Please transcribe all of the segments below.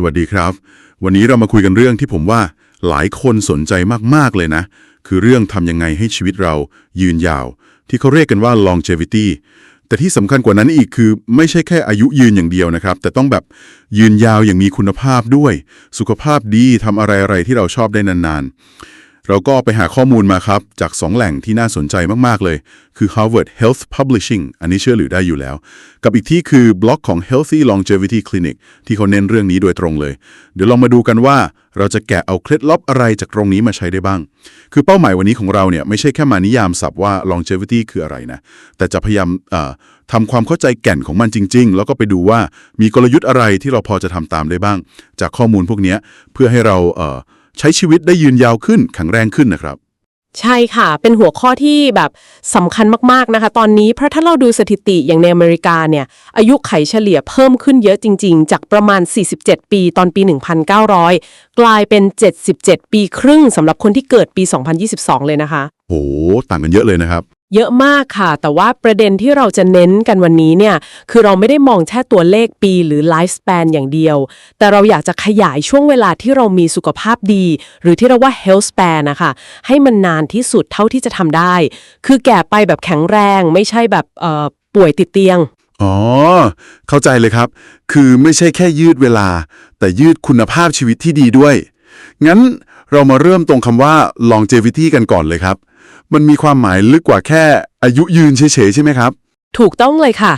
สวัสดีครับ วันนี้เรามาคุยกันเรื่องที่ผมว่าหลายคนสนใจมาก ๆ เลยนะ คือเรื่องทำยังไงให้ชีวิตเรายืนยาว ที่เขาเรียกกันว่า longevity แต่ที่สำคัญกว่านั้นอีกคือไม่ใช่แค่อายุยืนอย่างเดียวนะครับ แต่ต้องแบบยืนยาวอย่างมีคุณภาพด้วย สุขภาพดีทำอะไรๆที่เราชอบได้นานๆ เราก็ไปหาข้อมูลมาครับ จาก 2 แหล่งที่น่าสนใจมาก ๆ เลย คือ Harvard Health Publishing อันนี้เชื่อหรือได้อยู่แล้ว กับอีกที่คือบล็อกของ Healthy Longevity Clinic ที่เขาเน้นเรื่องนี้โดยตรงเลย เดี๋ยวลองมาดูกันว่าเราจะแกะเอาเคล็ดลับอะไรจากตรงนี้มาใช้ได้บ้าง คือเป้าหมายวันนี้ของเราเนี่ยไม่ใช่แค่มานิยามศัพท์ว่า longevity คืออะไรนะ แต่จะพยายามเอ่อทำความเข้าใจแก่นของมันจริง ๆ แล้วก็ไปดูว่ามีกลยุทธ์อะไรที่เราพอจะทำตามได้บ้าง จากข้อมูลพวกนี้เพื่อให้เราเอ่อ ใช้ชีวิตได้ยืนยาวขึ้นแข็งแรงขึ้นนะครับ ใช่ค่ะ เป็นหัวข้อที่แบบสำคัญมากๆนะคะ ตอนนี้เพราะถ้าเราดูสถิติอย่างในอเมริกาเนี่ย อายุไขเฉลี่ยเพิ่มขึ้นเยอะจริง ๆ จากประมาณ 47 ปีตอนปี 1900 กลายเป็น 77 ปีครึ่งสำหรับคนที่เกิดปี 2022 เลยนะคะ โห ต่างกันเยอะเลยนะครับ เยอะมากค่ะ แต่ว่าประเด็นที่เราจะเน้นกันวันนี้เนี่ย คือเราไม่ได้มองแค่ตัวเลขปีหรือไลฟ์ส p ปนอย่างเดียว แต่เราอยากจะขยายช่วงเวลาที่เรามีสุขภาพดี หรือที่เราว่า health span นะคะให้มันนานที่สุดเท่าที่จะทำได้ คือแก่ไปแบบแข็งแรง ไม่ใช่แบบเอ่อป่วยติดเตียง อ๋อ เข้าใจเลยครับ คือไม่ใช่แค่ยืดเวลา แต่ยืดคุณภาพชีวิตที่ดีด้วย งั้นเรามาเริ่มตรงคำว่า longevity กันก่อนเลยครับ มันมีความหมายลึกกว่าแค่อายุยืนเฉยๆใช่ไหมครับ ถูกต้องเลยค่ะ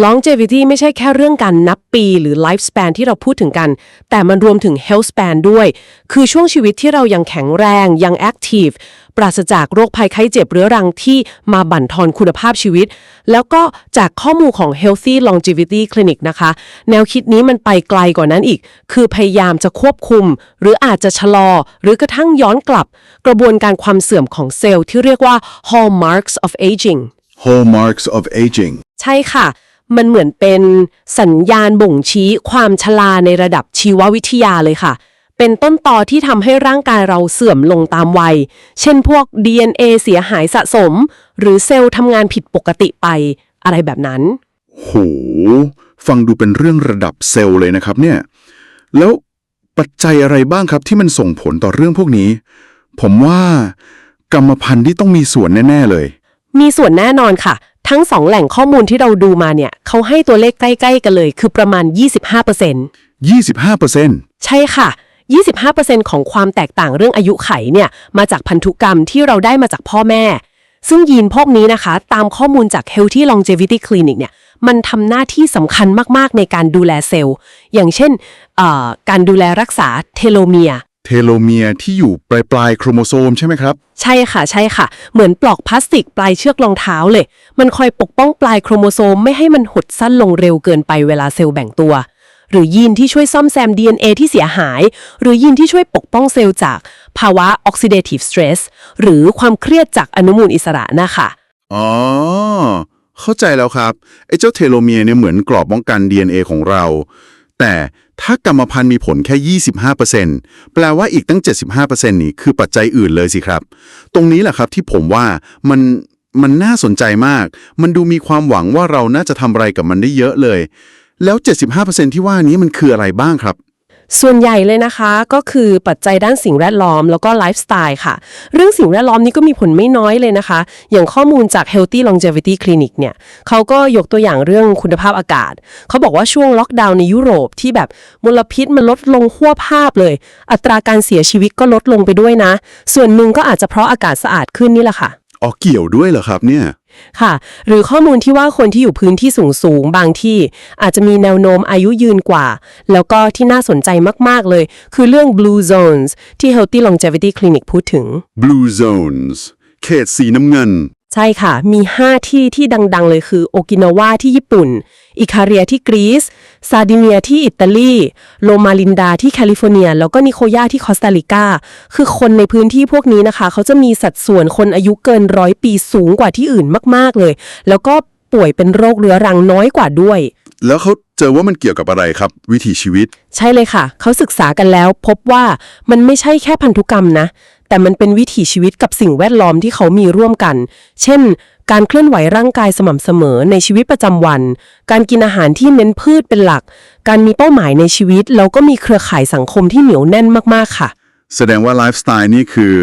longevity ไม่ใช่แค่เรื่องการนับปีหรือ life span ที่เราพูดถึงกัน แต่มันรวมถึง health span ด้วย คือช่วงชีวิตที่เรายังแข็งแรง ยัง active ปราศจากโรคภัยไข้เจ็บเรื้อรังที่มาบั่นทอนคุณภาพชีวิต แล้วก็จากข้อมูลของ healthy longevity clinic นะคะ แนวคิดนี้มันไปไกลกว่านั้นอีก คือพยายามจะควบคุม หรืออาจจะชะลอ หรือกระทั่งย้อนกลับ กระบวนการความเสื่อมของเซลล์ที่เรียกว่า hallmarks of aging hallmarks of aging ใช่ค่ะ มันเหมือนเป็นสัญญาณบ่งชี้ความชราในระดับชีววิทยาเลยค่ะ เป็นต้นตอที่ทำให้ร่างกายเราเสื่อมลงตามวัย เช่นพวก DNA เสียหายสะสม หรือเซลล์ทำงานผิดปกติไปอะไรแบบนั้น โห ฟังดูเป็นเรื่องระดับเซลล์เลยนะครับเนี่ย แล้วปัจจัยอะไรบ้างครับที่มันส่งผลต่อเรื่องพวกนี้ ผมว่ากรรมพันธุ์ที่ต้องมีส่วนแน่ ๆ เลย มีส่วนแน่นอนค่ะ ทั้งสองแหล่งข้อมูลที่เราดูมาเนี่ยเขาให้ตัวเลขใกล้ ๆ กันเลย คือประมาณ 25% 25%ใช่ค่ะ 25%ของความแตกต่างเรื่องอายุไขเนี่ยมาจากพันธุกรรมที่เราได้มาจากพ่อแม่ ซึ่งยีนพวกนี้นะคะ ตามข้อมูลจาก Healthy Longevity Clinic เนี่ยมันทำหน้าที่สำคัญมากๆในการดูแลเซลล์ อย่างเช่นเอ่อการดูแลรักษาเทโลเมียร์ เทโลเมียร์ที่อยู่ปลายปลายๆโครโมโซมใช่ไหมครับ ใช่ค่ะ ใช่ค่ะ เหมือนปลอกพลาสติกปลายเชือกรองเท้าเลย มันคอยปกป้องปลายโครโมโซมไม่ให้มันหดสั้นลงเร็วเกินไปเวลาเซลล์แบ่งตัว หรือยีนที่ช่วยซ่อมแซม DNA ที่เสียหาย หรือยีนที่ช่วยปกป้องเซลล์จากภาวะ oxidative stress หรือความเครียดจากอนุมูลอิสระนะคะอ๋อ เข้าใจแล้วครับ ไอ้เจ้าเทโลเมียร์เนี่ยเหมือนกรอบป้องกัน DNA ของเรา แต่ ถ้ากรรมพันธุ์มีผลแค่ 25%แปลว่าอีกตั้ง 75%นี่คือปัจจัยอื่นเลยสิครับ ตรงนี้แหละครับที่ผมว่ามันมันน่าสนใจมาก มันดูมีความหวังว่าเราน่าจะทำอะไรกับมันได้เยอะเลย แล้ว 75%ที่ว่านี้มันคืออะไรบ้างครับ ส่วนใหญ่เลยนะคะก็คือปัจจัยด้านสิ่งแวดล้อมแล้วก็ไลฟ์สไตล์ค่ะ เรื่องสิ่งแวดล้อมนี้ก็มีผลไม่น้อยเลยนะคะ อย่างข้อมูลจาก Healthy Longevity Clinic เนี่ยเขาก็ยกตัวอย่างเรื่องคุณภาพอากาศ เขาบอกว่าช่วงล็อกดาวน์ในยุโรปที่แบบมลพิษมันลดลงหัวภาพเลย อัตราการเสียชีวิตก็ลดลงไปด้วยนะ ส่วนหนึ่งก็อาจจะเพราะอากาศสะอาดขึ้นนี่แหละค่ะ อ๋อเกี่ยวด้วยเหรอครับเนี่ย ค่ะ หรือข้อมูลที่ว่าคนที่อยู่พื้นที่สูงสูงๆบางที่ อาจจะมีแนวโน้มอายุยืนกว่า แล้วก็ที่น่าสนใจมาก ๆ เลย คือเรื่อง blue zones ที่ Healthy Longevity Clinic พูดถึง Blue Zones เขตสีน้ำเงิน ใช่ค่ะ มี 5 ที่ที่ดัง ๆ เลยคือโอกินาวาที่ญี่ปุ่น อิคาเรียที่กรีซ ซาร์ดิเนียที่อิตาลี โลมาลินดาที่แคลิฟอร์เนีย แล้วก็นิโคยาที่คอสตาริกา คือคนในพื้นที่พวกนี้นะคะ เขาจะมีสัดส่วนคนอายุเกินร้อยปีสูงกว่าที่อื่นมาก ๆ เลย แล้วก็ป่วยเป็นโรคเรื้อรังน้อยกว่าด้วย แล้วเขาเจอว่ามันเกี่ยวกับอะไรครับ วิถีชีวิต ใช่เลยค่ะ เขาศึกษากันแล้ว พบว่ามันไม่ใช่แค่พันธุกรรมนะ แต่มันเป็นวิถีชีวิตกับสิ่งแวดล้อมที่เขามีร่วมกัน เช่น การเคลื่อนไหวร่างกายสม่ำเสมอในชีวิตประจำวัน การกินอาหารที่เน้นพืชเป็นหลัก การมีเป้าหมายในชีวิต แล้วก็มีเครือข่ายสังคมที่เหนียวแน่นมากๆค่ะ แสดงว่าไลฟ์สไตล์นี่คือ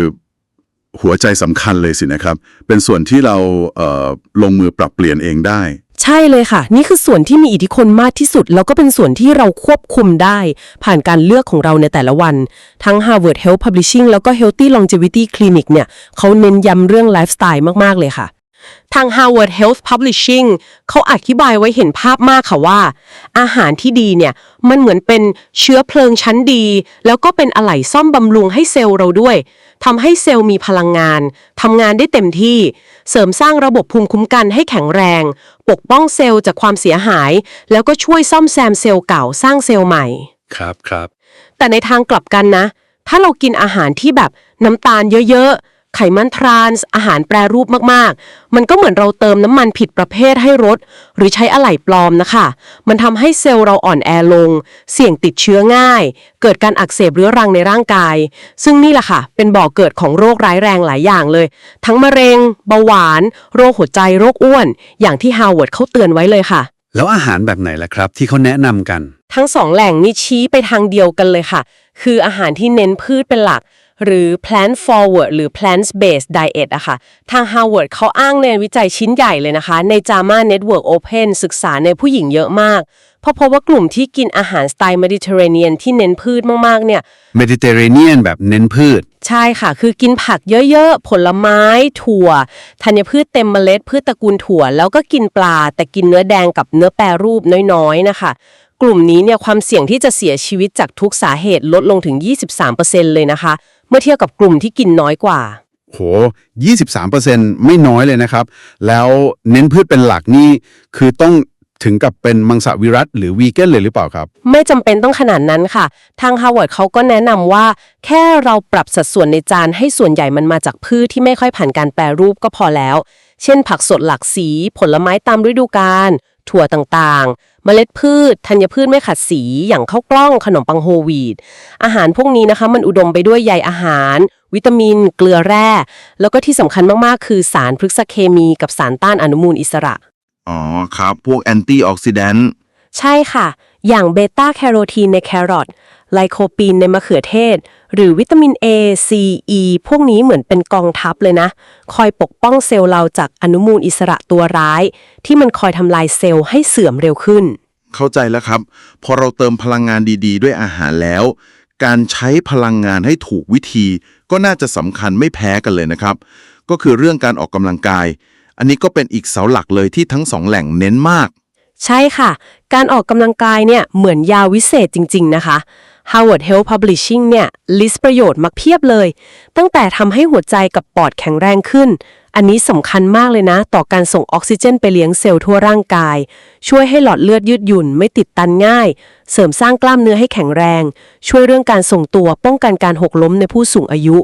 หัวใจสำคัญเลยสินะครับ เป็นส่วนที่เราเอ่อลงมือปรับเปลี่ยนเองได้ ใช่เลยค่ะ นี่คือส่วนที่มีอิทธิพลมากที่สุด แล้วก็เป็นส่วนที่เราควบคุมได้ ผ่านการเลือกของเราในแต่ละวัน ทั้ง Harvard Health Publishing แล้วก็ Healthy Longevity Clinic เนี่ยเขาเน้นย้ำเรื่องไลฟ์สไตล์มาก ๆ เลยค่ะ ทาง Harvard Health Publishing เขาอธิบายไว้เห็นภาพมากค่ะว่า อาหารที่ดีเนี่ย มันเหมือนเป็นเชื้อเพลิงชั้นดี แล้วก็เป็นอะไหล่ซ่อมบำรุงให้เซลล์เราด้วยทำให้เซลล์มีพลังงานทำงานได้เต็มที่ เสริมสร้างระบบภูมิคุ้มกันให้แข็งแรง ปกป้องเซลล์จากความเสียหาย แล้วก็ช่วยซ่อมแซมเซลล์เก่าสร้างเซลล์ใหม่ ครับครับแต่ในทางกลับกันนะ ถ้าเรากินอาหารที่แบบน้ำตาลเยอะๆ ไขมันทรานส์อาหารแปรรูปมากๆ มันก็เหมือนเราเติมน้ำมันผิดประเภทให้รถ หรือใช้อะไหล่ปลอมนะคะ มันทำให้เซลล์เราอ่อนแอลง เสี่ยงติดเชื้อง่าย เกิดการอักเสบเรื้อรังในร่างกาย ซึ่งนี่แหละค่ะ เป็นบ่อกเกิดของโรคร้ายแรงหลายอย่างเลย ทั้งมะเร็ง เบาหวาน โรคหัวใจโรคอ้วน อย่างที่ฮาวเวิร์ดเขาเตือนไว้เลยค่ะ แล้วอาหารแบบไหนล่ะครับ ที่เขาแนะนำกัน ทั้งสองแหล่งนี้ชี้ไปทางเดียวกันเลยค่ะ คืออาหารที่เน้นพืชเป็นหลัก หรือ plant forward หรือ plant based diet อะค่ะ ทาง Harvard เขาอ้างในวิจัยชิ้นใหญ่เลยนะคะ ใน JAMA Network Open ศึกษาในผู้หญิงเยอะมาก เพราะพบว่ากลุ่มที่กินอาหารสไตล์ Mediterranean ที่เน้นพืชมากๆ เนี่ย เมดิเตอร์เรเนียนแบบเน้นพืช ใช่ค่ะ คือกินผักเยอะๆ ผลไม้ ถั่ว ธัญพืชเต็มเมล็ด พืชตระกูลถั่ว แล้วก็กินปลา แต่กินเนื้อแดงกับเนื้อแปรรูปน้อยๆ นะคะกลุ่มนี้เนี่ยความเสี่ยงที่จะเสียชีวิตจากทุกสาเหตุลดลงถึง 23%เลยนะคะ เมื่อเทียบกับกลุ่มที่กินน้อยกว่า โห 23%ไม่น้อยเลยนะครับ แล้วเน้นพืชเป็นหลักนี่คือต้องถึงกับเป็นมังสวิรัตหรือวีแกนเลยหรือเปล่าครับ ไม่จำเป็นต้องขนาดนั้นค่ะ ทาง Harvard เขาก็แนะนำว่า แค่เราปรับสัดส่วนในจานให้ส่วนใหญ่มันมาจากพืชที่ไม่ค่อยผ่านการแปรรูปก็พอแล้ว เช่น ผักสดหลากสี ผลไม้ตามฤดูกาล ถั่วต่างๆ เมล็ดพืช ธัญพืชไม่ขัดสี อย่างข้าวกล้องขนมปังโฮลวีตอาหารพวกนี้นะคะ มันอุดมไปด้วยใยอาหาร วิตามิน เกลือแร่ แล้วก็ที่สำคัญมากๆ คือสารพฤกษเคมีกับสารต้านอนุมูลอิสระ อ๋อครับ พวกแอนตี้ออกซิแดนต์ใช่ค่ะ อย่างเบต้าแคโรทีนในแครอทไลโคปีนในมะเขือเทศ หรือวิตามิน A C E พวกนี้เหมือนเป็นกองทัพเลยนะ คอยปกป้องเซลล์เราจากอนุมูลอิสระตัวร้าย ที่มันคอยทำลายเซลล์ให้เสื่อมเร็วขึ้น เข้าใจแล้วครับ พอเราเติมพลังงานดีๆ ด้วยอาหารแล้ว การใช้พลังงานให้ถูกวิธี ก็น่าจะสำคัญไม่แพ้กันเลยนะครับ ก็คือเรื่องการออกกำลังกาย อันนี้ก็เป็นอีกเสาหลักเลยที่ทั้งสองแหล่งเน้นมาก ใช่ค่ะ การออกกำลังกายเนี่ยเหมือนยาวิเศษจริง ๆ นะคะ Harvard Health Publishing เนี่ยลิสต์ประโยชน์มาเพียบเลย ตั้งแต่ทำให้หัวใจกับปอดแข็งแรงขึ้น อันนี้สำคัญมากเลยนะ ต่อการส่งออกซิเจนไปเลี้ยงเซลล์ทั่วร่างกาย ช่วยให้หลอดเลือดยืดหยุ่นไม่ติดตันง่าย เสริมสร้างกล้ามเนื้อให้แข็งแรง ช่วยเรื่องการส่งตัวป้องกันการหกล้มในผู้สูงอายุ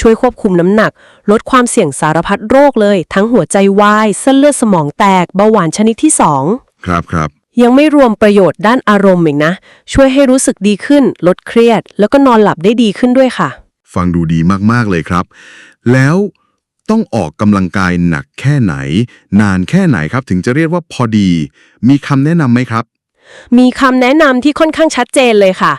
ช่วยควบคุมน้ำหนัก ลดความเสี่ยงสารพัดโรคเลย ทั้งหัวใจวายเส้นเลือดสมองแตกเบาหวานชนิดที่สองครับครับ ยังไม่รวมประโยชน์ด้านอารมณ์อีกนะ ช่วยให้รู้สึกดีขึ้น ลดเครียด แล้วก็นอนหลับได้ดีขึ้นด้วยค่ะ ฟังดูดีมากๆเลยครับ แล้วต้องออกกำลังกายหนักแค่ไหน นานแค่ไหนครับ ถึงจะเรียกว่าพอดี มีคำแนะนำไหมครับ มีคำแนะนำที่ค่อนข้างชัดเจนเลยค่ะ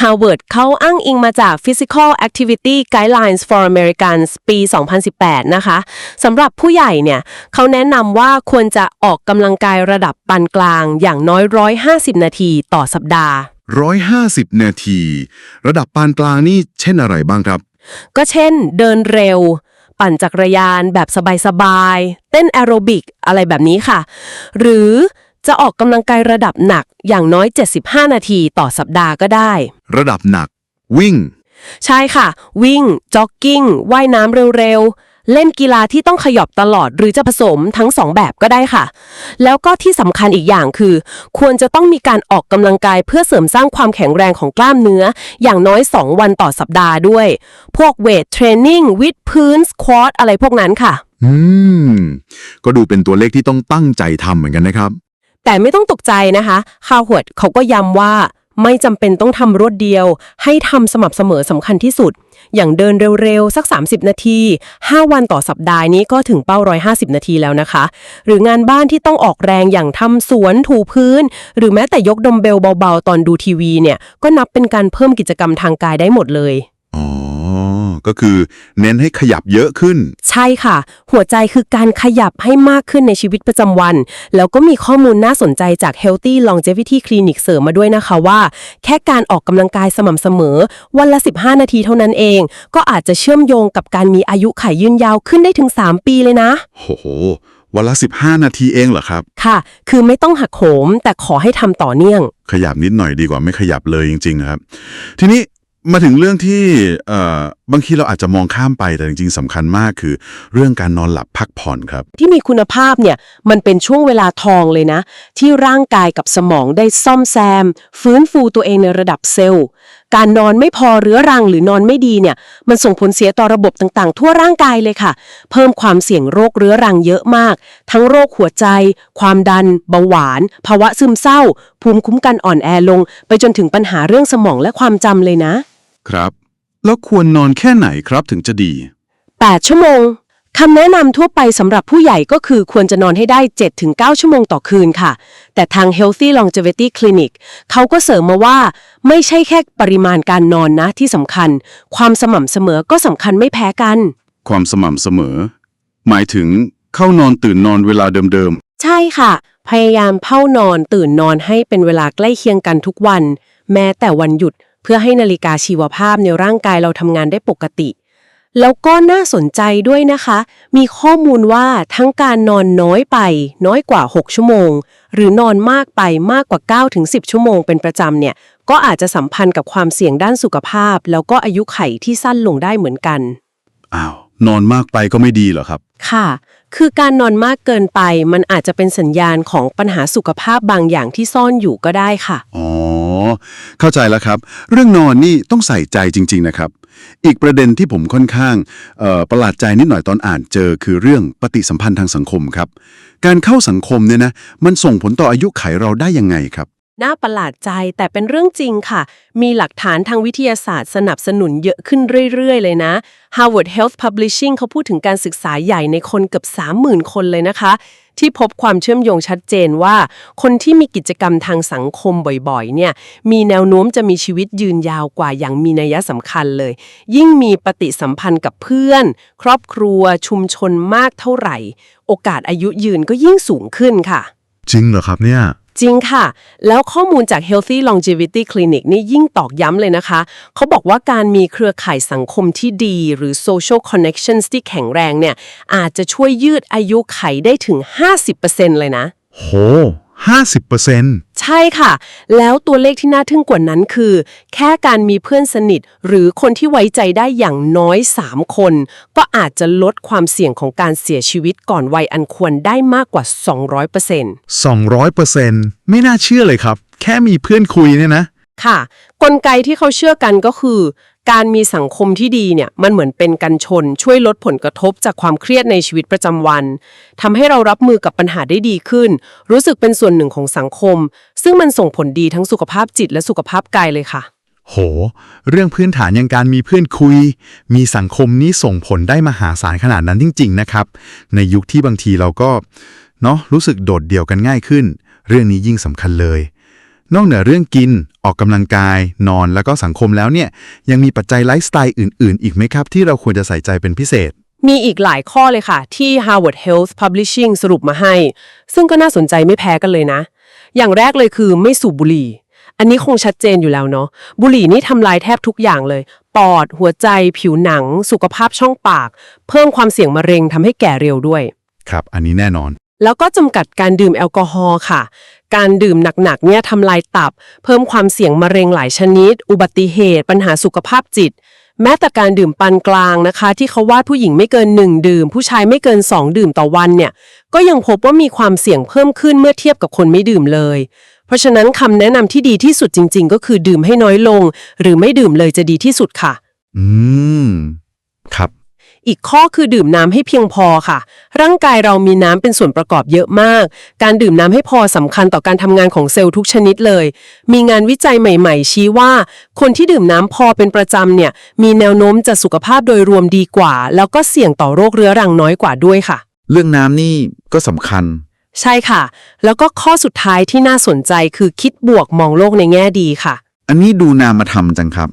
Harvard เขาอ้างอิงมาจาก Physical Activity Guidelines for Americans ปี 2018 นะคะสำหรับผู้ใหญ่เนี่ยเขาแนะนำว่าควรจะออกกำลังกายระดับปานกลางอย่างน้อย 150 นาทีต่อสัปดาห์ 150 นาที ระดับปานกลางนี่เช่นอะไรบ้างครับ ก็เช่น เดินเร็ว ปั่นจักรยานแบบสบายๆเต้นแอโรบิกอะไรแบบนี้ค่ะ หรือ จะออกกำลังกายระดับหนักอย่างน้อย 75 นาทีต่อสัปดาห์ก็ได้ ระดับหนัก วิ่ง ใช่ค่ะ วิ่ง จ็อกกิ้ง ว่ายน้ำเร็วๆ เล่นกีฬาที่ต้องขยอบตลอดหรือจะผสมทั้งสองแบบก็ได้ค่ะ แล้วก็ที่สำคัญอีกอย่างคือ ควรจะต้องมีการออกกำลังกายเพื่อเสริมสร้างความแข็งแรงของกล้ามเนื้อ อย่างน้อย 2 วันต่อสัปดาห์ด้วย พวกเวทเทรนนิ่งวิดพื้นสควอตอะไรพวกนั้นค่ะ อืม ก็ดูเป็นตัวเลขที่ต้องตั้งใจทำเหมือนกันนะครับ แต่ไม่ต้องตกใจนะคะคาวหวดเขาก็ย้ำว่าไม่จำเป็นต้องทำรวดเดียว ให้ทำสม่ำเสมอสำคัญที่สุด อย่างเดินเร็วๆ สัก 30 นาที 5 วันต่อสัปดาห์นี้ก็ถึงเป้า 150 นาทีแล้วนะคะ หรืองานบ้านที่ต้องออกแรงอย่างทำสวนถูพื้น หรือแม้แต่ยกดมเบลเบาๆ ตอนดูทีวีเนี่ย ก็นับเป็นการเพิ่มกิจกรรมทางกายได้หมดเลย อ๋อ ก็คือเน้นให้ขยับเยอะขึ้น ใช่ค่ะ หัวใจคือการขยับให้มากขึ้นในชีวิตประจำวัน แล้วก็มีข้อมูลน่าสนใจจาก Healthy Longevity Clinic เสริมมาด้วยนะคะว่า แค่การออกกำลังกายสม่ำเสมอ วันละ 15 นาทีเท่านั้นเอง ก็อาจจะเชื่อมโยงกับการมีอายุขัยยืนยาวขึ้นได้ถึง 3 ปีเลยนะโหวันละ 15 นาทีเองเหรอครับ ค่ะ คือไม่ต้องหักโหม แต่ขอให้ทำต่อเนื่อง ขยับนิดหน่อยดีกว่าไม่ขยับเลยจริง ๆ ครับ ทีนี้ มาถึงเรื่องที่เอ่อบางทีเราอาจจะมองข้ามไปแต่จริงๆสำคัญมากคือ เรื่องการนอนหลับพักผ่อนครับ ที่มีคุณภาพเนี่ยมันเป็นช่วงเวลาทองเลยนะ ที่ร่างกายกับสมองได้ซ่อมแซม ฟื้นฟูตัวเองในระดับเซลล์ การนอนไม่พอเรื้อรังหรือนอนไม่ดีเนี่ยมันส่งผลเสียต่อระบบต่างๆ ทั่วร่างกายเลยค่ะ เพิ่มความเสี่ยงโรคเรื้อรังเยอะมาก ทั้งโรคหัวใจ ความดัน เบาหวาน ภาวะซึมเศร้า ภูมิคุ้มกันอ่อนแอลง ไปจนถึงปัญหาเรื่องสมองและความจำเลยนะ ครับ แล้วควรนอนแค่ไหนครับถึงจะดี 8 ชั่วโมงคำแนะนำทั่วไปสำหรับผู้ใหญ่ก็คือควรจะนอนให้ได้ 7-9 ชั่วโมงต่อคืนค่ะ แต่ทาง Healthy Longevity Clinic เขาก็เสริมมาว่า ไม่ใช่แค่ปริมาณการนอนนะที่สำคัญ ความสม่ำเสมอก็สำคัญไม่แพ้กัน ความสม่ำเสมอ หมายถึงเข้านอนตื่นนอนเวลาเดิมใช่ค่ะ พยายามเพ้านอนตื่นนอนให้เป็นเวลาใกล้เคียงกันทุกวัน แม้แต่วันหยุดเพื่อให้นาฬิกาชีวภาพในร่างกายเราทำงานได้ปกติ แล้วก็น่าสนใจด้วยนะคะ มีข้อมูลว่าทั้งการนอนน้อยไป น้อยกว่า 6 ชั่วโมง หรือนอนมากไปมากกว่า 9-10 ชั่วโมงเป็นประจำเนี่ย ก็อาจจะสัมพันธ์กับความเสี่ยงด้านสุขภาพ แล้วก็อายุไขที่สั้นลงได้เหมือนกันๆอ้าวนอนมากไปก็ไม่ดีเหรอครับ ค่ะ คือการนอนมากเกินไป มันอาจจะเป็นสัญญาณของปัญหาสุขภาพบางอย่างที่ซ่อนอยู่ก็ได้ค่ะอ๋อ เข้าใจแล้วครับ เรื่องนอนนี่ต้องใส่ใจจริง ๆ นะครับ อีกประเด็นที่ผมค่อนข้างประหลาดใจนิดหน่อยตอนอ่านเจอคือเรื่องปฏิสัมพันธ์ทางสังคมครับ การเข้าสังคมเนี่ยนะมันส่งผลต่ออายุไขเราได้ยังไงครับน่าประหลาดใจแต่เป็นเรื่องจริงค่ะ มีหลักฐานทางวิทยาศาสตร์สนับสนุนเยอะขึ้นเรื่อย ๆ เลยนะ Harvard Health Publishing เขาพูดถึงการศึกษาใหญ่ในคนเกือบ 30,000 คนเลยนะคะ ที่พบความเชื่อมโยงชัดเจนว่า คนที่มีกิจกรรมทางสังคมบ่อยๆ เนี่ย มีแนวโน้มจะมีชีวิตยืนยาวกว่าอย่างมีนัยสำคัญเลย ยิ่งมีปฏิสัมพันธ์กับเพื่อน ครอบครัวชุมชนมากเท่าไหร่ โอกาสอายุยืนก็ยิ่งสูงขึ้นค่ะ จริงเหรอครับเนี่ย จริงค่ะ แล้วข้อมูลจาก Healthy Longevity Clinic นี่ยิ่งตอกย้ำเลยนะคะ เขาบอกว่าการมีเครือข่ายสังคมที่ดี หรือ social connections ที่แข็งแรงเนี่ย อาจจะช่วยยืดอายุไขได้ถึง 50%เลยนะ โห ห้าสิบเปอร์เซ็นต์ใช่ค่ะ แล้วตัวเลขที่น่าทึ่งกว่านั้นคือ แค่การมีเพื่อนสนิท หรือคนที่ไว้ใจได้อย่างน้อย 3 คน ก็อาจจะลดความเสี่ยงของการเสียชีวิตก่อนวัยอันควรได้มากกว่า 200% 200%ไม่น่าเชื่อเลยครับ แค่มีเพื่อนคุยเนี่ยนะ ค่ะ กลไกที่เขาเชื่อกันก็คือ การมีสังคมที่ดีเนี่ยมันเหมือนเป็นกันชน ช่วยลดผลกระทบจากความเครียดในชีวิตประจำวันทำให้เรารับมือกับปัญหาได้ดีขึ้น รู้สึกเป็นส่วนหนึ่งของสังคม ซึ่งมันส่งผลดีทั้งสุขภาพจิตและสุขภาพกายเลยค่ะ โห เรื่องพื้นฐานอย่างการมีเพื่อนคุย มีสังคมนี้ส่งผลได้มหาศาลขนาดนั้นจริง ๆ นะครับ ในยุคที่บางทีเราก็เนาะรู้สึกโดดเดี่ยวกันง่ายขึ้น เรื่องนี้ยิ่งสำคัญเลย นอกเหนือเรื่องกิน ออกกำลังกาย นอนแล้วก็สังคมแล้วเนี่ย ยังมีปัจจัยไลฟ์สไตล์อื่น ๆ อีกไหมครับ ที่เราควรจะใส่ใจเป็นพิเศษ มีอีกหลายข้อเลยค่ะ ที่ Harvard Health Publishing สรุปมาให้ ซึ่งก็น่าสนใจไม่แพ้กันเลยนะ อย่างแรกเลยคือไม่สูบบุหรี่ อันนี้คงชัดเจนอยู่แล้วเนาะบุหรี่นี่ทำลายแทบทุกอย่างเลย ปอด หัวใจ ผิวหนัง สุขภาพช่องปาก เพิ่มความเสี่ยงมะเร็งทำให้แก่เร็วด้วย ครับ อันนี้แน่นอน แล้วก็จำกัดการดื่มแอลกอฮอล์ค่ะ การดื่มหนักๆเนี่ยทำลายตับ เพิ่มความเสี่ยงมะเร็งหลายชนิด อุบัติเหตุ ปัญหาสุขภาพจิต แม้แต่การดื่มปานกลางนะคะ ที่เขาว่าผู้หญิงไม่เกิน 1 ดื่ม ผู้ชายไม่เกิน 2 ดื่มต่อวันเนี่ย ก็ยังพบว่ามีความเสี่ยงเพิ่มขึ้นเมื่อเทียบกับคนไม่ดื่มเลย เพราะฉะนั้นคำแนะนำที่ดีที่สุดจริง ๆ ก็คือดื่มให้น้อยลง หรือไม่ดื่มเลยจะดีที่สุดค่ะ อืม ครับ อีกข้อคือดื่มน้ำให้เพียงพอค่ะ ร่างกายเรามีน้ำเป็นส่วนประกอบเยอะมาก การดื่มน้ำให้พอสำคัญต่อการทำงานของเซลล์ทุกชนิดเลย มีงานวิจัยใหม่ ๆ ชี้ว่า คนที่ดื่มน้ำพอเป็นประจำเนี่ย มีแนวโน้มจะสุขภาพโดยรวมดีกว่า แล้วก็เสี่ยงต่อโรคเรื้อรังน้อยกว่าด้วยค่ะ เรื่องน้ำนี่ก็สำคัญ ใช่ค่ะ แล้วก็ข้อสุดท้ายที่น่าสนใจคือคิดบวกมองโลกในแง่ดีค่ะ อันนี้ดูนามธรรมจังครับ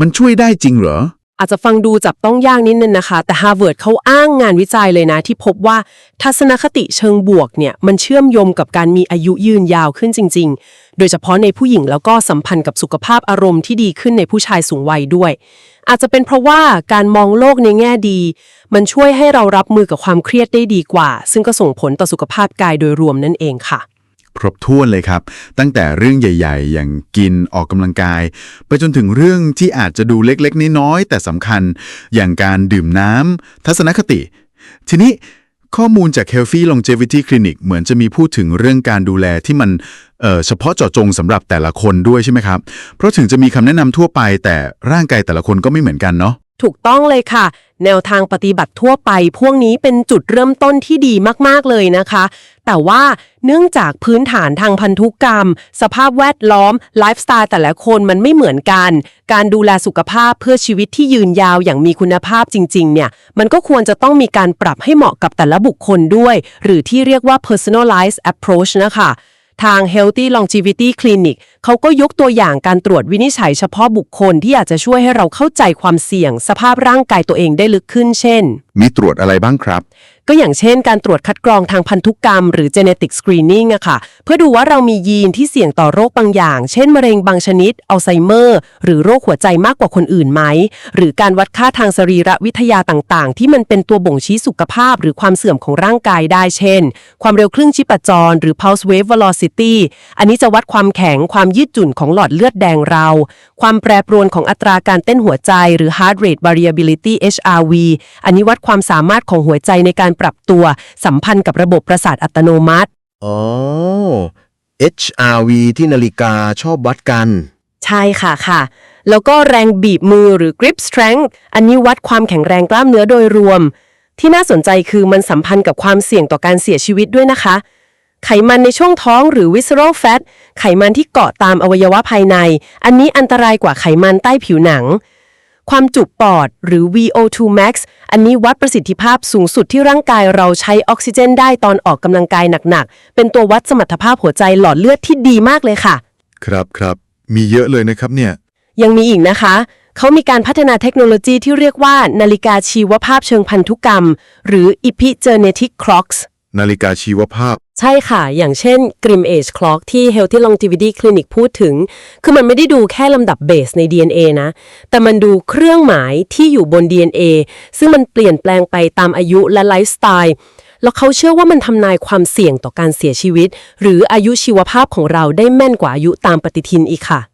มันช่วยได้จริงเหรอ อาจจะฟังดูจับต้องยากนิดนึงนะคะ แต่ Harvard เขาอ้างงานวิจัยเลยนะ ที่พบว่าทัศนคติเชิงบวกเนี่ยมันเชื่อมโยงกับการมีอายุยืนยาวขึ้นจริง ๆ โดยเฉพาะในผู้หญิงแล้วก็สัมพันธ์กับสุขภาพอารมณ์ที่ดีขึ้นในผู้ชายสูงวัยด้วย อาจจะเป็นเพราะว่าการมองโลกในแง่ดี มันช่วยให้เรารับมือกับความเครียดได้ดีกว่า ซึ่งก็ส่งผลต่อสุขภาพกายโดยรวมนั่นเองค่ะ ครบถ้วนเลยครับ ตั้งแต่เรื่องใหญ่ ๆ อย่างกินออกกำลังกาย ไปจนถึงเรื่องที่อาจจะดูเล็กๆ น้อยๆแต่สำคัญ อย่างการดื่มน้ำทัศนคติ ทีนี้ข้อมูลจาก Healthy Longevity Clinic เหมือนจะมีพูดถึงเรื่องการดูแลที่มันเเฉพาะเจาะจงสำหรับแต่ละคนด้วยใช่ไหมครับ เพราะถึงจะมีคำแนะนำทั่วไปแต่ร่างกายแต่ละคนก็ไม่เหมือนกันเนาะ ถูกต้องเลยค่ะ แนวทางปฏิบัติทั่วไป พวกนี้เป็นจุดเริ่มต้นที่ดีมากๆเลยนะคะ แต่ว่าเนื่องจากพื้นฐานทางพันธุกรรม สภาพแวดล้อม ไลฟ์สไตล์แต่ละคนมันไม่เหมือนกัน การดูแลสุขภาพเพื่อชีวิตที่ยืนยาวอย่างมีคุณภาพจริง ๆ เนี่ย มันก็ควรจะต้องมีการปรับให้เหมาะกับแต่ละบุคคลด้วย หรือที่เรียกว่า personalized approach นะคะ ทาง Healthy Longevity Clinic เขาก็ยกตัวอย่างการตรวจวินิจฉัยเฉพาะบุคคลที่อาจจะช่วยให้เราเข้าใจความเสี่ยง สภาพร่างกายตัวเองได้ลึกขึ้นเช่น มีตรวจอะไรบ้างครับ ก็อย่างเช่นการตรวจคัดกรองทางพันธุกรรม หรือ genetic screening อะค่ะ เพื่อดูว่าเรามียีนที่เสี่ยงต่อโรคบางอย่าง เช่น มะเร็งบางชนิด อัลไซเมอร์ หรือโรคหัวใจมากกว่าคนอื่นไหม หรือการวัดค่าทางสรีระวิทยาต่างๆ ที่มันเป็นตัวบ่งชี้สุขภาพ หรือความเสื่อมของร่างกายได้ เช่น ความเร็วคลื่นชีพจร หรือ pulse wave velocity อันนี้จะวัดความแข็ง ความยืดหยุ่นของหลอดเลือดแดงเรา ความแปรปรวนของอัตราการเต้นหัวใจ หรือ heart rate variability HRV อันนี้วัดความสามารถของหัวใจในการปรับตัวสัมพันธ์กับระบบประสาทอัตโนมัติ อ๋อ HRV ที่นาฬิกาชอบวัดกัน ใช่ค่ะค่ะ แล้วก็แรงบีบมือหรือ grip strength อันนี้วัดความแข็งแรงกล้ามเนื้อโดยรวม ที่น่าสนใจคือมันสัมพันธ์กับความเสี่ยงต่อการเสียชีวิตด้วยนะคะ ไขมันในช่วงท้องหรือ visceral fat ไขมันที่เกาะตามอวัยวะภายใน อันนี้อันตรายกว่าไขมันใต้ผิวหนัง ความจุปอดหรือ VO2 max อันนี้วัดประสิทธิภาพสูงสุดที่ร่างกายเราใช้ออกซิเจนได้ตอนออกกำลังกายหนักๆ เป็นตัววัดสมรรถภาพหัวใจหลอดเลือดที่ดีมากเลยค่ะ ครับครับ มีเยอะเลยนะครับเนี่ย ยังมีอีกนะคะ เขามีการพัฒนาเทคโนโลยีที่เรียกว่า นาฬิกาชีวภาพเชิงพันธุกรรม หรือ epigenetic clocks นาฬิกาชีวภาพ ใช่ค่ะ อย่างเช่น Grim Age Clock ที่ Healthy Longevity Clinic พูดถึง คือมันไม่ได้ดูแค่ลำดับเบสใน DNA นะ แต่มันดูเครื่องหมายที่อยู่บน DNA ซึ่งมันเปลี่ยนแปลงไปตามอายุและไลฟ์สไตล์ แล้วเขาเชื่อว่ามันทำนายความเสี่ยงต่อการเสียชีวิต หรืออายุชีวภาพของเราได้แม่นกว่าอายุตามปฏิทินอีกค่ะ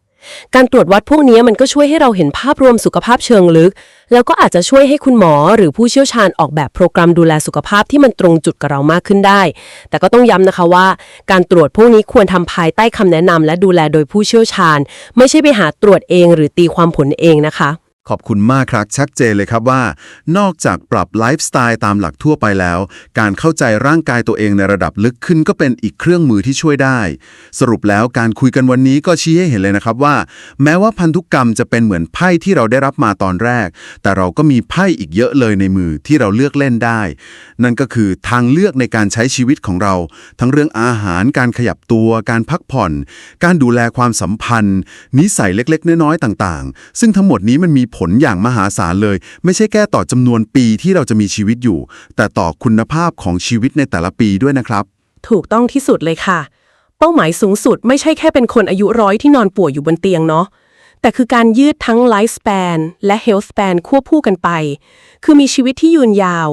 การตรวจวัดพวกนี้มันก็ช่วยให้เราเห็นภาพรวมสุขภาพเชิงลึก แล้วก็อาจจะช่วยให้คุณหมอหรือผู้เชี่ยวชาญออกแบบโปรแกรมดูแลสุขภาพที่มันตรงจุดกับเรามากขึ้นได้ แต่ก็ต้องย้ำนะคะว่า การตรวจพวกนี้ควรทำภายใต้คำแนะนำและดูแลโดยผู้เชี่ยวชาญ ไม่ใช่ไปหาตรวจเอง หรือตีความผลเองนะคะ ขอบคุณมากครับชัดเจนเลยครับว่า นอกจากปรับไลฟ์สไตล์ตามหลักทั่วไปแล้ว การเข้าใจร่างกายตัวเองในระดับลึกขึ้นก็เป็นอีกเครื่องมือที่ช่วยได้ สรุปแล้วการคุยกันวันนี้ก็ชี้ให้เห็นเลยนะครับว่า แม้ว่าพันธุกรรมจะเป็นเหมือนไพ่ที่เราได้รับมาตอนแรก แต่เราก็มีไพ่อีกเยอะเลยในมือที่เราเลือกเล่นได้ นั่นก็คือทางเลือกในการใช้ชีวิตของเรา ทั้งเรื่องอาหารการขยับตัวการพักผ่อน การดูแลความสัมพันธ์ นิสัยเล็กๆ น้อยๆต่าง ๆ ซึ่งทั้งหมดนี้มันมีผผลอย่างมหาศาลเลย ไม่ใช่แค่ต่อจำนวนปีที่เราจะมีชีวิตอยู่ แต่ต่อคุณภาพของชีวิตในแต่ละปีด้วยนะครับ ถูกต้องที่สุดเลยค่ะ เป้าหมายสูงสุดไม่ใช่แค่เป็นคนอายุร้อยที่นอนป่วยอยู่บนเตียงเนาะแต่คือการยืดทั้ง life span และ health span ควบคู่กันไป คือมีชีวิตที่ยืนยาว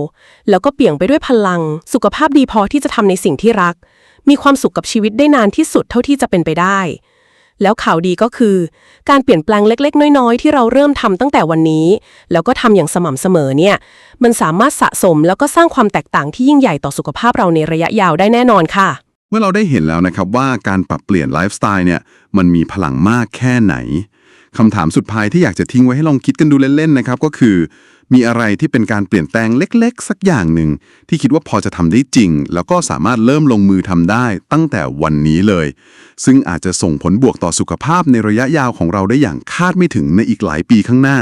แล้วก็เปี่ยงไปด้วยพลัง สุขภาพดีพอที่จะทำในสิ่งที่รัก มีความสุขกับชีวิตได้นานที่สุดเท่าที่จะเป็นไปได้ แล้วข่าวดีก็คือ การเปลี่ยนแปลงเล็ก ๆ น้อย ๆ ที่เราเริ่มทำตั้งแต่วันนี้ แล้วก็ทำอย่างสม่ำเสมอเนี่ย มันสามารถสะสมแล้วก็สร้างความแตกต่างที่ยิ่งใหญ่ต่อสุขภาพเราในระยะยาวได้แน่นอนค่ะ เมื่อเราได้เห็นแล้วนะครับว่าการปรับเปลี่ยนไลฟ์สไตล์เนี่ยมันมีพลังมากแค่ไหนคำถามสุดท้ายที่อยากจะทิ้งไว้ให้ลองคิดกันดูเล่นๆนะครับก็คือ มีอะไรที่เป็นการเปลี่ยนแปลงเล็กๆ สักอย่างหนึ่ง ที่คิดว่าพอจะทำได้จริง แล้วก็สามารถเริ่มลงมือทำได้ตั้งแต่วันนี้เลย ซึ่งอาจจะส่งผลบวกต่อสุขภาพในระยะยาวของเราได้อย่างคาดไม่ถึงในอีกหลายปีข้างหน้า